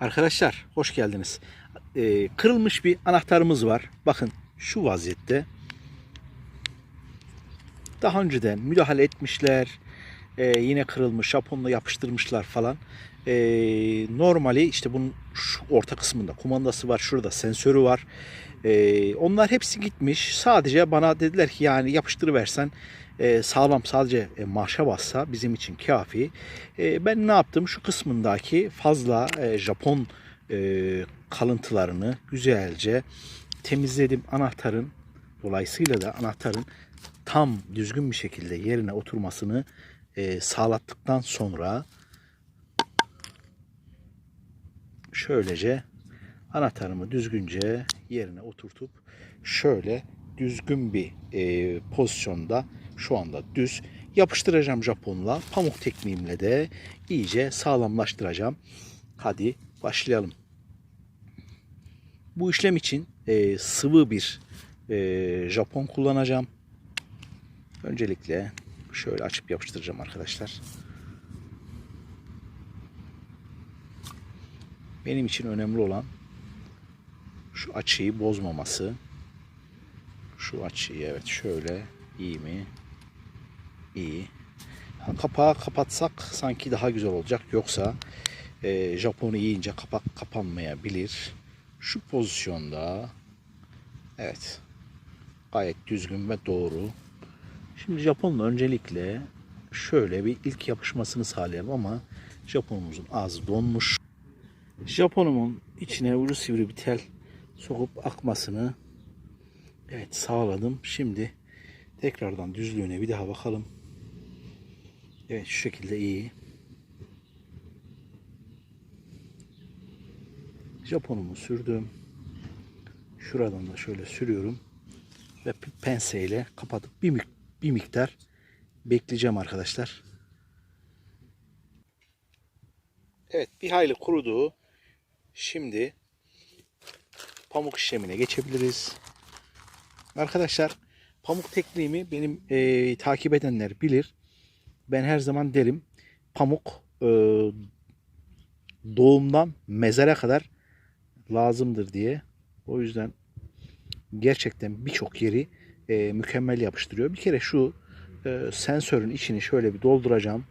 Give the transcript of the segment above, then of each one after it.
Arkadaşlar hoş geldiniz. Ee, kırılmış bir anahtarımız var. Bakın şu vaziyette. Daha önceden müdahale etmişler. Ee, yine kırılmış. Japonla yapıştırmışlar falan. Ee, normali işte bunun şu orta kısmında kumandası var. Şurada sensörü var. Ee, onlar hepsi gitmiş. Sadece bana dediler ki yani yapıştırıversen e, sağlam sadece e, marşa bassa bizim için kafi. E, ben ne yaptım? Şu kısmındaki fazla e, Japon e, kalıntılarını güzelce temizledim. Anahtarın dolayısıyla da anahtarın tam düzgün bir şekilde yerine oturmasını e, sağlattıktan sonra şöylece anahtarımı düzgünce yerine oturtup şöyle düzgün bir e, pozisyonda şu anda düz yapıştıracağım Japonla. Pamuk tekniğimle de iyice sağlamlaştıracağım. Hadi başlayalım. Bu işlem için e, sıvı bir e, Japon kullanacağım. Öncelikle şöyle açıp yapıştıracağım arkadaşlar. Benim için önemli olan şu açıyı bozmaması. Şu açıyı evet şöyle iyi mi? İyi. Kapağı kapatsak sanki daha güzel olacak. Yoksa e, Japon'u yiyince kapak kapanmayabilir. Şu pozisyonda evet gayet düzgün ve doğru. Şimdi Japonla öncelikle şöyle bir ilk yapışmasını sağlayalım ama Japonumuzun ağzı donmuş. Japonumun içine ucu sivri bir tel sokup akmasını evet sağladım. Şimdi tekrardan düzlüğüne bir daha bakalım. Evet şu şekilde iyi. Japonumu sürdüm. Şuradan da şöyle sürüyorum. Ve penseyle kapatıp bir, bir miktar bekleyeceğim arkadaşlar. Evet bir hayli kurudu. Şimdi pamuk işlemine geçebiliriz. Arkadaşlar pamuk tekniğimi benim e, takip edenler bilir. Ben her zaman derim pamuk e, doğumdan mezara kadar lazımdır diye. O yüzden gerçekten birçok yeri e, mükemmel yapıştırıyor. Bir kere şu e, sensörün içini şöyle bir dolduracağım.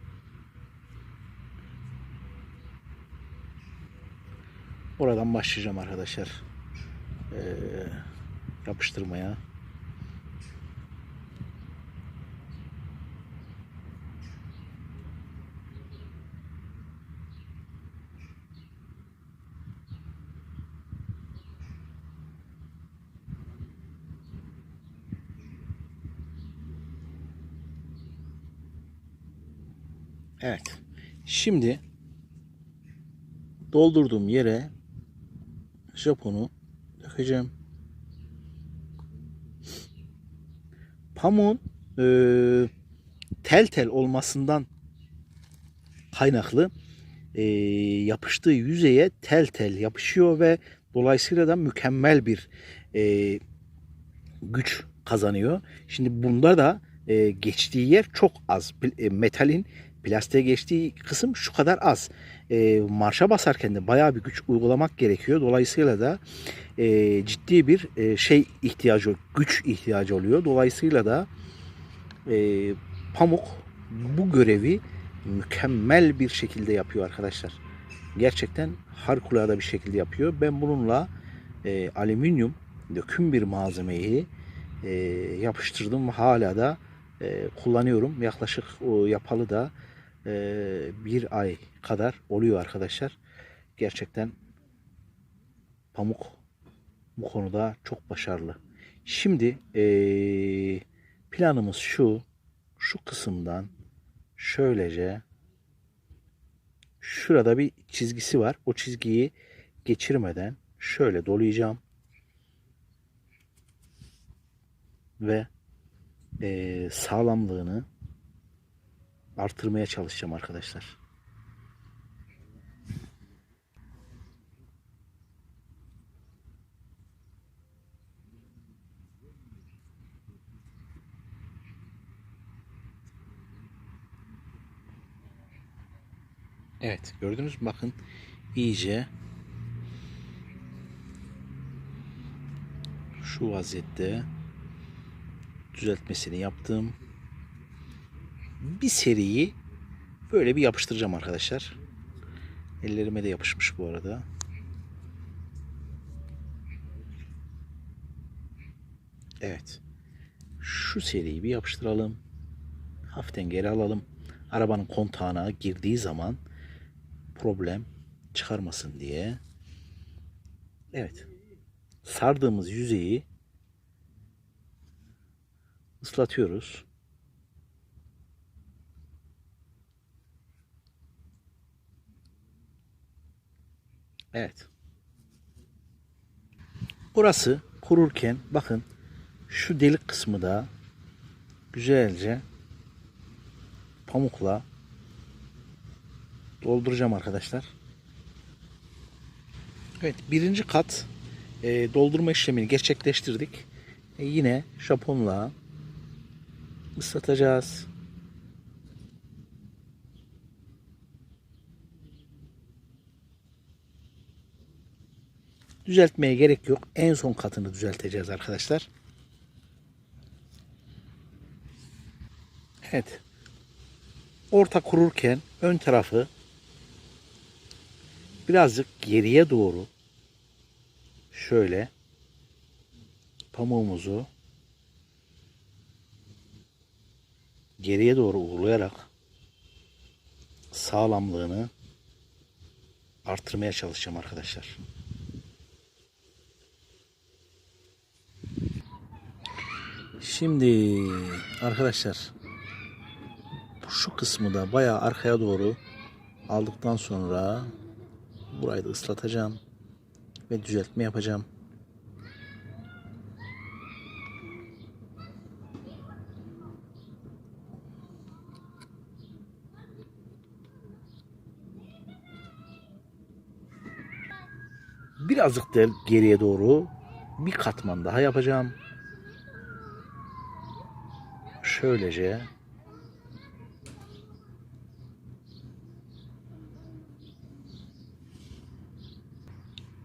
Oradan başlayacağım arkadaşlar. E, yapıştırmaya. Evet. Şimdi doldurduğum yere Japonu dökeceğim. Pamuğun e, tel tel olmasından kaynaklı e, yapıştığı yüzeye tel tel yapışıyor ve dolayısıyla da mükemmel bir e, güç kazanıyor. Şimdi bunda da e, geçtiği yer çok az. E, metalin plastiğe geçtiği kısım şu kadar az. E, marşa basarken de bayağı bir güç uygulamak gerekiyor. Dolayısıyla da e, ciddi bir e, şey ihtiyacı, güç ihtiyacı oluyor. Dolayısıyla da e, pamuk bu görevi mükemmel bir şekilde yapıyor arkadaşlar. Gerçekten harikulade bir şekilde yapıyor. Ben bununla e, alüminyum döküm bir malzemeyi e, yapıştırdım hala da e, kullanıyorum. Yaklaşık o yapalı da bir ay kadar oluyor arkadaşlar. Gerçekten pamuk bu konuda çok başarılı. Şimdi e, planımız şu. Şu kısımdan şöylece şurada bir çizgisi var. O çizgiyi geçirmeden şöyle dolayacağım. Ve e, sağlamlığını artırmaya çalışacağım arkadaşlar. Evet gördünüz mü bakın iyice şu vaziyette düzeltmesini yaptım. Bir seriyi böyle bir yapıştıracağım arkadaşlar. Ellerime de yapışmış bu arada. Evet. Şu seriyi bir yapıştıralım. Hafiften geri alalım. Arabanın kontağına girdiği zaman problem çıkarmasın diye. Evet. Sardığımız yüzeyi ıslatıyoruz. Evet. Burası kururken bakın şu delik kısmı da güzelce pamukla dolduracağım arkadaşlar. Evet birinci kat e, doldurma işlemini gerçekleştirdik. E, yine Japonla ıslatacağız. Düzeltmeye gerek yok. En son katını düzelteceğiz arkadaşlar. Evet. Orta kururken ön tarafı birazcık geriye doğru şöyle pamuğumuzu geriye doğru uğurlayarak sağlamlığını artırmaya çalışacağım arkadaşlar. Şimdi arkadaşlar şu kısmı da bayağı arkaya doğru aldıktan sonra burayı da ıslatacağım ve düzeltme yapacağım. Birazcık da geriye doğru bir katman daha yapacağım. Şöylece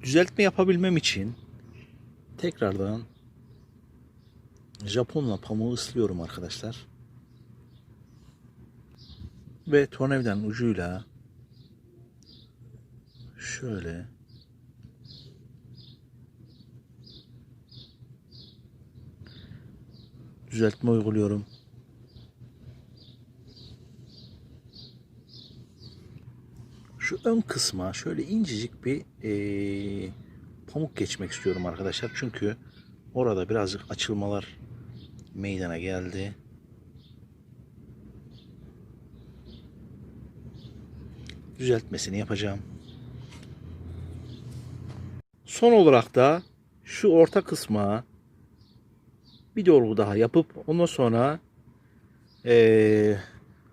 düzeltme yapabilmem için tekrardan Japonla pamuğu ıslıyorum arkadaşlar. Ve tornavidanın ucuyla şöyle düzeltme uyguluyorum. Şu ön kısma şöyle incecik bir eee, pamuk geçmek istiyorum arkadaşlar. Çünkü orada birazcık açılmalar meydana geldi. Düzeltmesini yapacağım. Son olarak da şu orta kısma bir dolgu daha yapıp ondan sonra eee,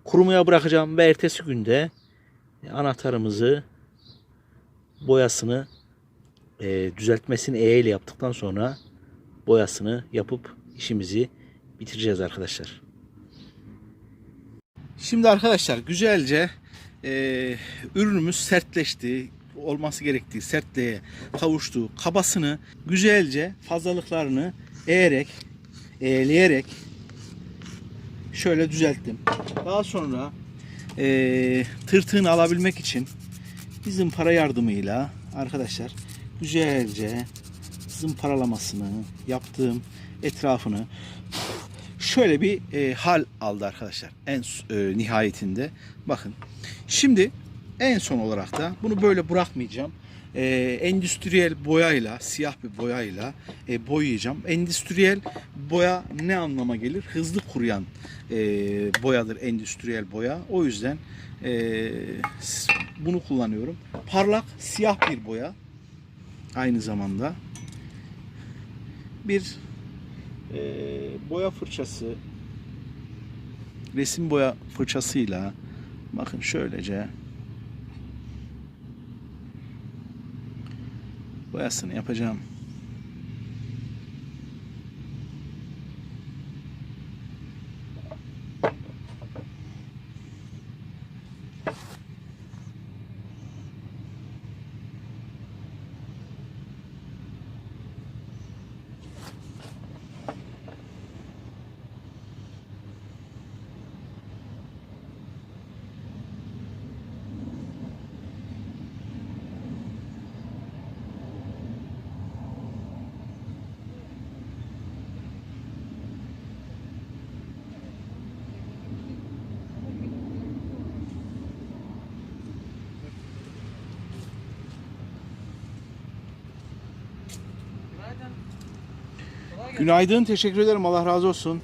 kurumaya bırakacağım ve ertesi günde anahtarımızı boyasını eee, düzeltmesini E ile yaptıktan sonra boyasını yapıp işimizi bitireceğiz arkadaşlar. Şimdi arkadaşlar güzelce eee, ürünümüz sertleşti. Olması gerektiği sertliğe kavuştu. Kabasını güzelce fazlalıklarını eğerek eğleyerek şöyle düzelttim. Daha sonra eee tırtığını alabilmek için bizim para yardımıyla arkadaşlar güzelce zımparalamasını yaptığım etrafını şöyle bir e, hal aldı arkadaşlar en e, nihayetinde. Bakın şimdi en son olarak da bunu böyle bırakmayacağım e, endüstriyel boyayla siyah bir boyayla e, boyayacağım. Endüstriyel boya ne anlama gelir? Hızlı kuruyan e, boyadır endüstriyel boya. O yüzden e, bunu kullanıyorum. Parlak siyah bir boya. Aynı zamanda bir e, boya fırçası. Resim boya fırçasıyla bakın şöylece boyasını yapacağım. Günaydın. Teşekkür ederim. Allah razı olsun.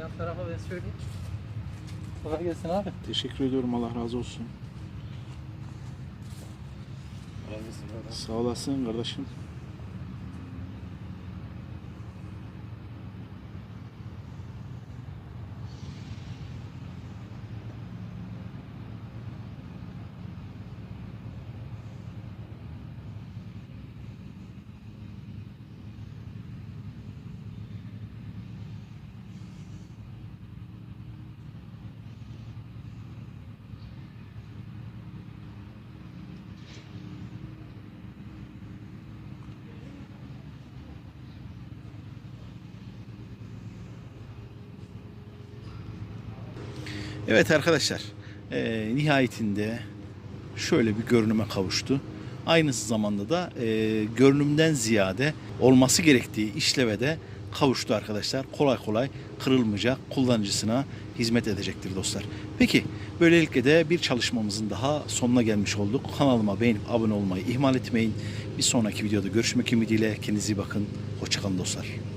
Yan tarafa ben söyleyeyim. Kolay gelsin abi. Teşekkür ediyorum. Allah razı olsun. Sağ olasın kardeşim. Evet arkadaşlar, eee, nihayetinde şöyle bir görünüme kavuştu. Aynı zamanda da eee, görünümden ziyade olması gerektiği işleve de kavuştu arkadaşlar. Kolay kolay kırılmayacak, kullanıcısına hizmet edecektir dostlar. Peki, böylelikle de bir çalışmamızın daha sonuna gelmiş olduk. Kanalıma beğenip abone olmayı ihmal etmeyin. Bir sonraki videoda görüşmek ümidiyle kendinize iyi bakın. Hoşçakalın dostlar.